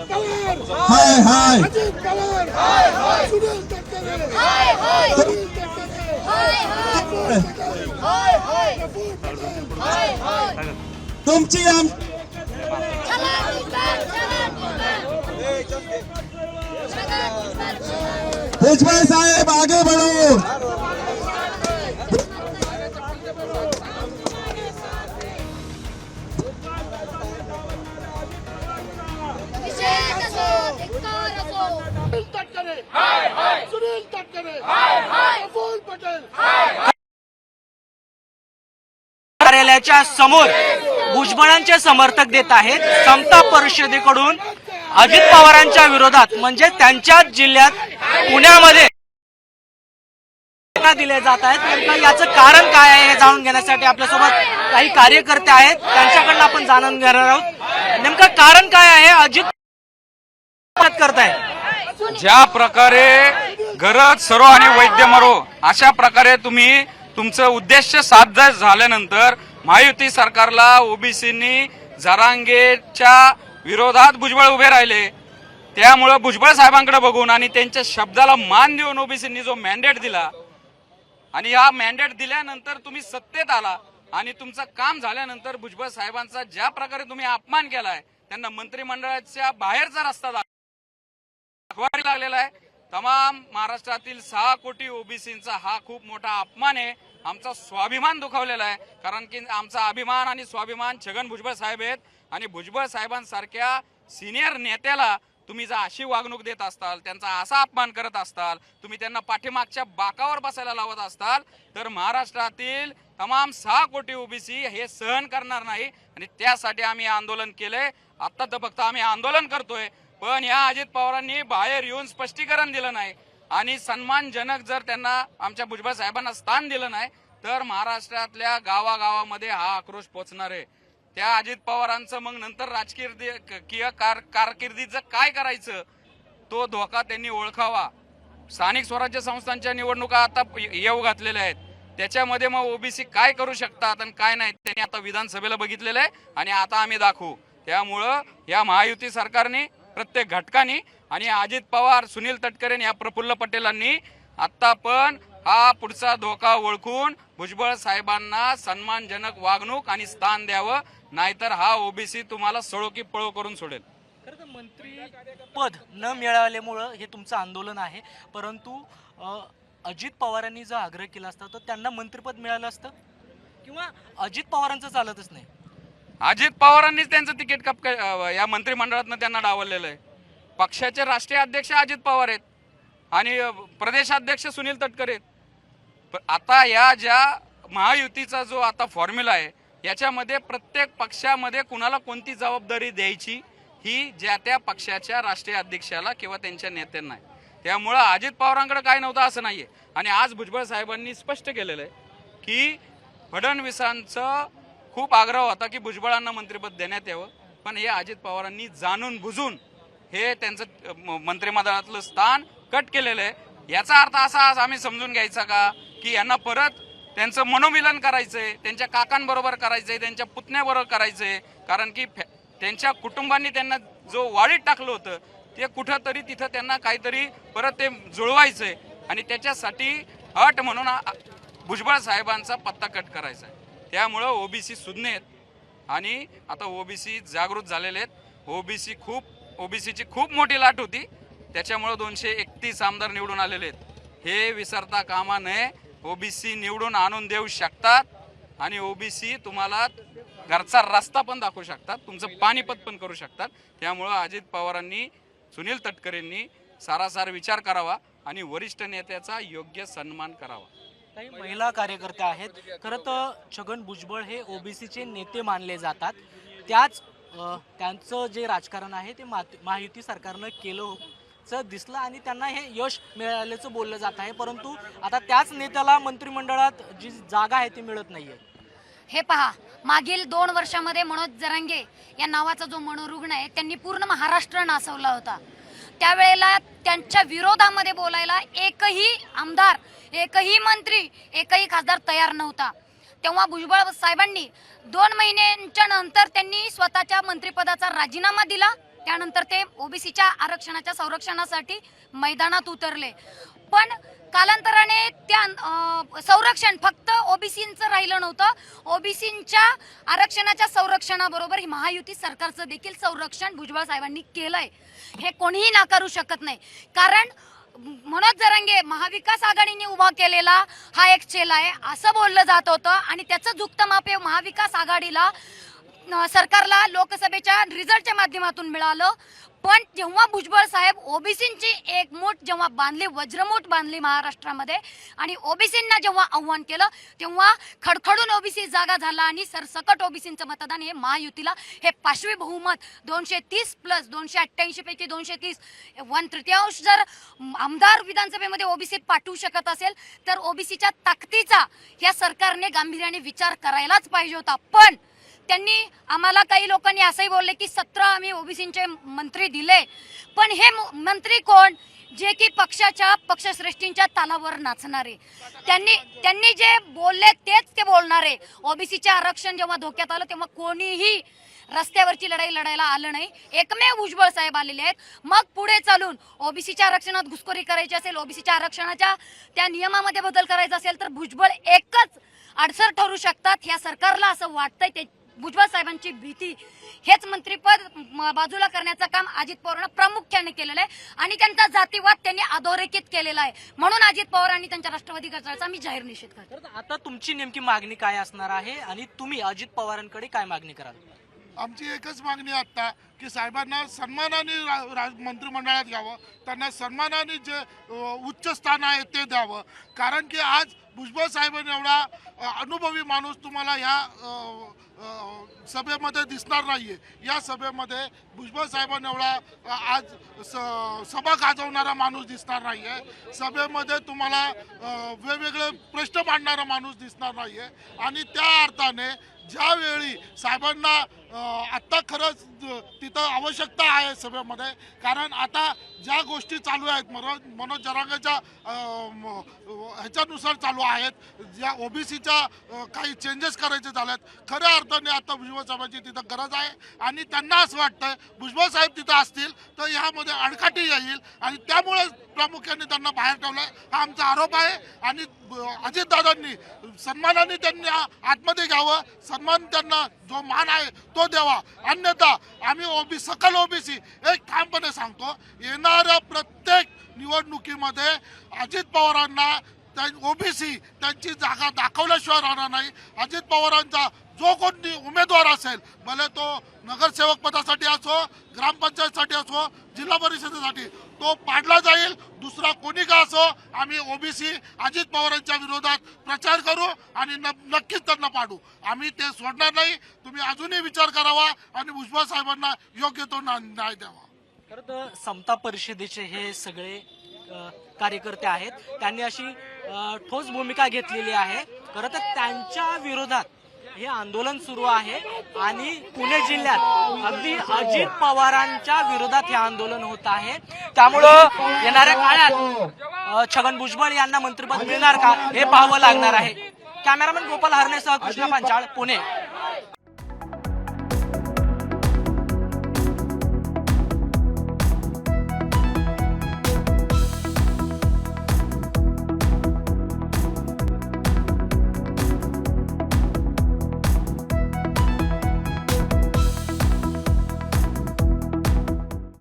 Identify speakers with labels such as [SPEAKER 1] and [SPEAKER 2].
[SPEAKER 1] हाय हाय तुमची
[SPEAKER 2] भुजबळ
[SPEAKER 1] साहेब आगे बढ़ो.
[SPEAKER 3] सुनील तटकरे अमोल पटेल.
[SPEAKER 4] कार्यालयाच्या समोर भुजबळांचे समर्थक देत आहेत. समता परिषदेकडून अजित पवारांच्या विरोधात म्हणजे त्यांच्याच जिल्ह्यात पुण्यामध्ये दिले दिल्या जात आहेत. नेमकं याचं कारण काय आहे हे जाणून घेण्यासाठी आपल्यासोबत काही कार्यकर्ते आहेत. त्यांच्याकडनं आपण जाणून घेणार आहोत. नेमकं कारण काय आहे? अजित करताय
[SPEAKER 5] ज्या प्रकारे गरज सरो आणि वैद्य मरो अशा प्रकारे तुम्ही तुमचं उद्देश साध्य झाल्यानंतर महायुती सरकारला ओबीसीनी जरांगेच्या विरोधात भुजबळ उभे राहिले. त्यामुळं भुजबळ साहेबांकडे बघून आणि त्यांच्या शब्दाला मान देऊन ओबीसींनी जो मॅन्डेट दिला आणि हा मॅन्डेट दिल्यानंतर तुम्ही सत्तेत आला आणि तुमचं काम झाल्यानंतर भुजबळ साहेबांचा ज्या प्रकारे तुम्ही अपमान केलाय त्यांना मंत्रिमंडळाच्या बाहेरचा रस्ता दाखवा लागलेला आहे. तमाम महाराष्ट्रातील सहा कोटी ओबीसींचा हा खूप मोठा अपमान आहे. आमचा स्वाभिमान दुखावलेला आहे. कारण की आमचा अभिमान आणि स्वाभिमान छगन भुजबळ साहेब आहेत. आणि भुजबळ साहेबांसारख्या सिनियर नेत्याला तुम्ही जर अशी वागणूक देत असताल त्यांचा असा अपमान करत असताल तुम्ही त्यांना पाठीमागच्या बाकावर बसायला लावत असताल तर महाराष्ट्रातील तमाम सहा कोटी ओबीसी हे सहन करणार नाही. आणि त्यासाठी आम्ही आंदोलन केलंय. आता तर फक्त आम्ही आंदोलन करतोय. पण या अजित पवारांनी बाहेर येऊन स्पष्टीकरण दिलं नाही. आणि सन्मानजनक जर त्यांना आमच्या भुजबळ साहेबांना स्थान दिलं नाही तर महाराष्ट्रातल्या गावागावामध्ये हा आक्रोश पोचणार आहे. त्या अजित पवारांचं मग नंतर राजकीय कार कारकिर्दीचं काय करायचं तो धोका त्यांनी ओळखावा. स्थानिक स्वराज्य संस्थांच्या निवडणुका आता येऊ घातलेल्या आहेत. त्याच्यामध्ये मग ओबीसी काय करू शकतात आणि काय नाही त्यांनी आता विधानसभेला बघितलेलं आहे आणि आता आम्ही दाखवू. त्यामुळं या महायुती सरकारने प्रत्येक घटकाने आणि अजित पवार सुनील तटकरे आणि या प्रफुल्ल पटेलांनी आत्ता पण हा पुढचा धोका ओळखून भुजबळ साहेबांना सन्मानजनक वागणूक आणि स्थान द्यावं नाहीतर हा ओबीसी तुम्हाला सळो की पळो करून सोडेल.
[SPEAKER 4] खरं तर मंत्री पद न मिळाल्यामुळं हे तुमचं आंदोलन आहे परंतु अजित पवारांनी जर आग्रह केला असता तर त्यांना मंत्रिपद मिळालं असतं? किंवा अजित पवारांचं चालतच नाही?
[SPEAKER 5] अजित पवारांनीच त्यांचं तिकीट कप या मंत्रिमंडळातनं त्यांना डावललेलं आहे. पक्षाचे राष्ट्रीय अध्यक्ष अजित पवार आहेत आणि प्रदेशाध्यक्ष सुनील तटकरे आहेत. प- आता या ज्या महायुतीचा जो आता फॉर्म्युला आहे याच्यामध्ये प्रत्येक पक्षामध्ये कुणाला कोणती जबाबदारी द्यायची ही ज्या त्या पक्षाच्या राष्ट्रीय अध्यक्षाला किंवा त्यांच्या नेत्यांना आहे. त्यामुळं अजित पवारांकडे काय नव्हतं असं नाही आहे आणि आज भुजबळ साहेबांनी स्पष्ट केलेलं आहे की फडणवीसांचं खूप आग्रह होता की भुजबळांना मंत्रिपद देण्यात यावं. पण हे अजित पवारांनी जाणून बुजून हे त्यांचं म- मंत्रिमंडळातलं स्थान कट केलेलं आहे. याचा अर्थ असा आम्ही समजून घ्यायचा का? की यांना परत त्यांचं मनोमिलन करायचंय त्यांच्या काकांबरोबर करायचंय त्यांच्या पुतण्याबरोबर करायचंय. कारण की फॅ- त्यांच्या कुटुंबांनी त्यांना जो वाळीत टाकलं होतं ते कुठंतरी तिथं त्यांना काहीतरी परत ते जुळवायचंय. आणि त्याच्यासाठी अट म्हणून भुजबळ साहेबांचा पत्ता कट करायचा आहे त्यामुळं ओबीसी सुज्ञ आहेत. आणि आता ओबीसी जागृत झालेले आहेत. ओबीसी खूप ओबीसीची खूप मोठी लाट होती. त्याच्यामुळं दोनशे एकतीस आमदार निवडून आलेले आहेत. हे विसरता कामा नये. ओबीसी निवडून आणून देऊ शकतात. आणि ओबीसी तुम्हाला घरचा रस्ता पण दाखवू शकतात. तुमचं पाणीपत पण करू शकतात. त्यामुळं अजित पवारांनी सुनील तटकरेंनी सारासार विचार करावा आणि वरिष्ठ नेत्याचा योग्य सन्मान करावा.
[SPEAKER 4] काही महिला कार्यकर्त्या आहेत. खरं तर छगन भुजबळ हे ओबीसीचे नेते मानले जातात. त्याच त्यांचं जे राजकारण आहे ते मात- महायुती सरकारनं केलं चं दिसलं आणि त्यांना हे यश मिळाल्याचं बोललं जात आहे. परंतु आता त्याच नेत्याला मंत्रिमंडळात जी जागा आहे ती मिळत नाहीये.
[SPEAKER 2] हे पहा मागील दोन वर्षामध्ये मनोज जरांगे या नावाचा जो मनोरुग्ण आहे त्यांनी पूर्ण महाराष्ट्र नासवला होता. त्यावेळेला त्यांच्या विरोधामध्ये बोलायला एकही आमदार एकही मंत्री एकही खासदार तयार नव्हता. तेव्हा भुजबळ साहेबांनी दोन महिन्यांच्या नंतर त्यांनी स्वतःच्या मंत्रिपदाचा राजीनामा दिला. त्यानंतर ते ओबीसीच्या आरक्षणाच्या संरक्षणासाठी मैदानात उतरले. पण कालांतराने त्या संरक्षण फक्त ओबीसीचं राहिलं नव्हतं. ओबीसींच्या आरक्षणाच्या संरक्षणाबरोबर ही महायुती सरकारचं देखील संरक्षण भुजबळ साहेबांनी केलंय. हे कोणीही नाकारू शकत नाही. कारण मनोज जरांगे महाविकास आघाडीने उभा केलेला हा एक चेला आहे. असं बोललं जात होतं आणि त्याचं झुकतं माप महाविकास आघाडीला सरकारला लोकसभेच्या रिझल्टच्या माध्यमातून मिळालं. पण जेव्हा भुजबळ साहेब ओबीसींची एक मोठ जेव्हा बांधली वज्रमूठ बांधली महाराष्ट्रामध्ये आणि ओबीसींना जेव्हा आव्हान केलं तेव्हा खडखडून ओबीसी जागा झाला आणि सरसकट ओबीसींचं मतदान हे महायुतीला हे पाचवी बहुमत दोनशे तीस प्लस दोनशे अठ्ठ्याऐंशी पैकी दोनशे तीस. वन तृतीयांश जर आमदार विधानसभेमध्ये ओबीसी पाठवू शकत असेल तर ओबीसीच्या ताकदीचा या सरकारने गांभीर्याने विचार करायलाच पाहिजे होता. पण त्यांनी आम्हाला काही लोकांनी असंही बोलले की सतरा आम्ही ओबीसींचे मंत्री दिले. पण हे मंत्री कोण? जे की पक्षाच्या पक्षश्रेष्ठींच्या तालावर नाचणारे. त्यांनी त्यांनी जे बोलले तेच ते बोलणारे. ओबीसीचे आरक्षण जेव्हा धोक्यात आलं तेव्हा कोणीही रस्त्यावरची लढाई लढायला आलं नाही. एकमेव भुजबळ साहेब आलेले आहेत. मग पुढे चालून ओबीसीच्या आरक्षणात घुसखोरी करायची असेल ओबीसीच्या आरक्षणाच्या त्या नियमामध्ये बदल करायचा असेल तर भुजबळ एकच अडसर ठरू शकतात. ह्या सरकारला असं वाटतंय ते भुजबळ साहेबांची भीती. हेच मंत्रीपद म- बाजूला करण्याचं काम अजित पवारांना प्रामुख्याने केलेलं आहे आणि त्यांचा जातीवाद त्यांनी अधोरेखित केलेला आहे. म्हणून अजित पवार आणि त्यांच्या राष्ट्रवादी गटाचा मी जाहीर निषेध करतो.
[SPEAKER 4] आता तुमची नेमकी मागणी काय असणार आहे आणि तुम्ही अजित पवारांकडे काय मागणी कराल?
[SPEAKER 3] आमची एकच मागणी आहे आता की साहेबांना सन्मानाने मंत्रिमंडळात घ्यावं त्यांना सन्मानाने जे उच्च स्थान आहे ते द्यावं. कारण की आज भुजबळ साहेबांनी एवढा अनुभवी माणूस तुम्हाला या अ, अ, सभेमध्ये दिसणार नाहीये. या सभेमध्ये भुजबळ साहेबांनी एवढा आज स- सभा गाजवणारा माणूस दिसणार नाहीये. सभेमध्ये तुम्हाला वेगवेगळे प्रश्न मांडणारा माणूस दिसणार नाहीये. आणि त्या अर्थाने ज्यावेळी साहेबांना आत्ता खरंच तिथं आवश्यकता आहे सभेमध्ये कारण आता ज्या गोष्टी चालू आहेत मनोज मनोज जरांगेच्या ह्याच्यानुसार चालू आहेत ज्या ओबीसीच्या काही चेंजेस करायचे झाल्यात खऱ्या अर्थाने आता भुजबळ साहेबांची तिथं गरज आहे. आणि त्यांना असं वाटतं भुजबळ साहेब तिथं असतील तर ह्यामध्ये अडकाटी येईल. आणि त्यामुळे प्रामुख्याने त्यांना बाहेर ठेवलं हा आमचा आरोप आहे. आणि अजितदादांनी सन्मानाने त्यांनी आतमध्ये घ्यावं. सन्मान त्यांना जो मान आहे तो द्यावा. अन्यथा आम्ही ओबी सकल ओबीसी एक ठामपणे सांगतो येणाऱ्या प्रत्येक निवडणुकीमध्ये अजित पवारांना ओबीसी त्यांची जागा दाखवल्याशिवाय राहणार नाही. अजित पवारांचा जो कोणी उमेदवार असेल भले तो नगरसेवक पदासाठी असो ग्रामपंचायतसाठी असो जिल्हा परिषदेसाठी तो पाडला जाईल. दुसरा कोणी का असो आम्ही ओबीसी अजित पवारांच्या विरोधात प्रचार करू आणि न- नक्कीच त्यांना पाडू. आम्ही ते सोडणार नाही. तुम्ही अजूनही विचार करावा आणि भुजबळ साहेबांना योग्य तो न्याय द्यावा.
[SPEAKER 4] खरं तर समता परिषदेचे हे सगळे कार्यकर्ते आहेत. त्यांनी अशी ठोस भूमिका घेतलेली आहे. खरं तर त्यांच्या विरोधात हे आंदोलन सुरू आहे आणि पुणे जिल्ह्यात अगदी अजित पवारांच्या विरोधात हे आंदोलन होत आहे. त्यामुळं येणाऱ्या काळात छगन भुजबळ यांना मंत्रिपद मिळणार का हे पाहावं लागणार आहे. कॅमेरामॅन गोपाल हरणेसह कृष्णा पांचाळ पुणे.